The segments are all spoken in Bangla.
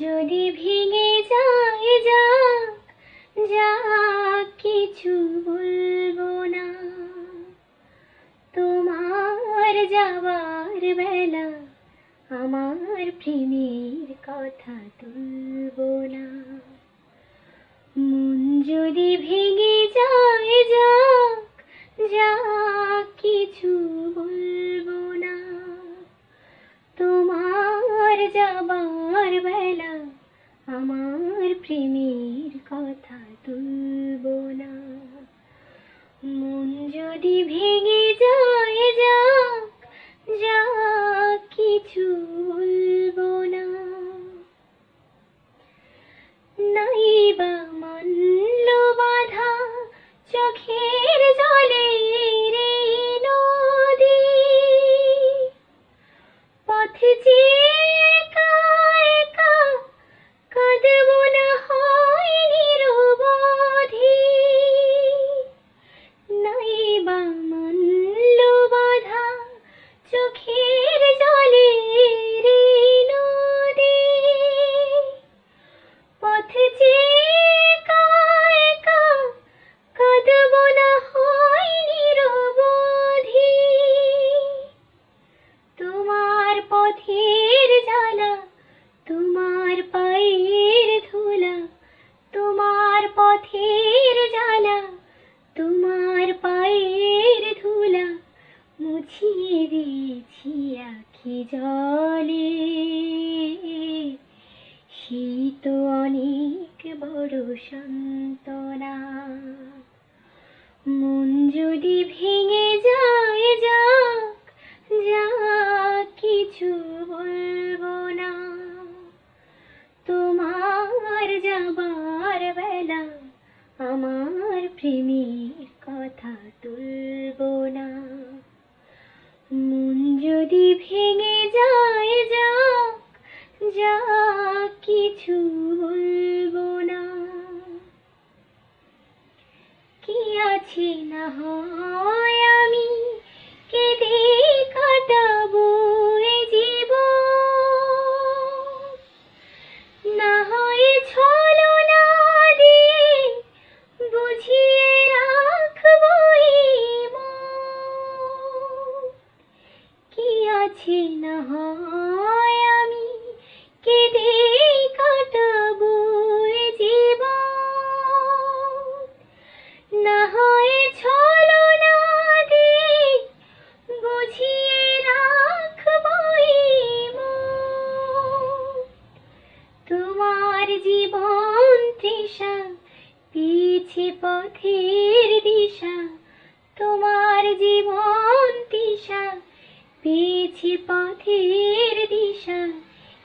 যদি ভেঙে যায় যাক যা কিছু বলব না। তোমার যাবার বেলা আমার প্রেমের কথা তুলবো না। মন যদি ভেঙে যায় যাক যা কিছু বলব না। তোমার যাবার আমার প্রেমের কথা তুলব না। মন যদি ভেঙে যায় যাক যা কিছু বলব না। নাই বা মানল বাধা চোখের জলে রে নদী। পথ চেয়ে আখি জলে শীত অনেক বড় সান্ত্বনা। মন যদি ভেঙে যায়, যাক যা কিছু বলব না। তোমার যাবার বেলা আমার প্রেমের ভেঙে যায় যা যা কিছু বলব না। কি আছে না হয়? কি না হয় আমি কেঁদে কাটাবো জীবন। না হয় ছলো না দিয়ে বুঝিয়ে রাখব তোমার জীবন তৃষা, পিছে পথের দিশা। তোমার জীবন তৃষা পেয়েছে পথের দিশা,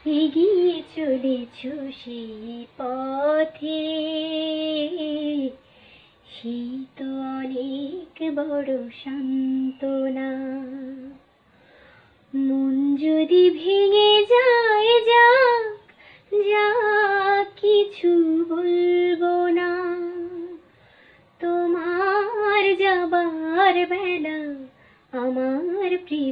এগিয়ে চলেছ সেই পথে। সেই তো অনেক বড় সান্ত্বনা। মন যদি ভেঙে যায়, যাক যা কিছু বলব না। তোমার যাবার বেলা আমার প্রিয়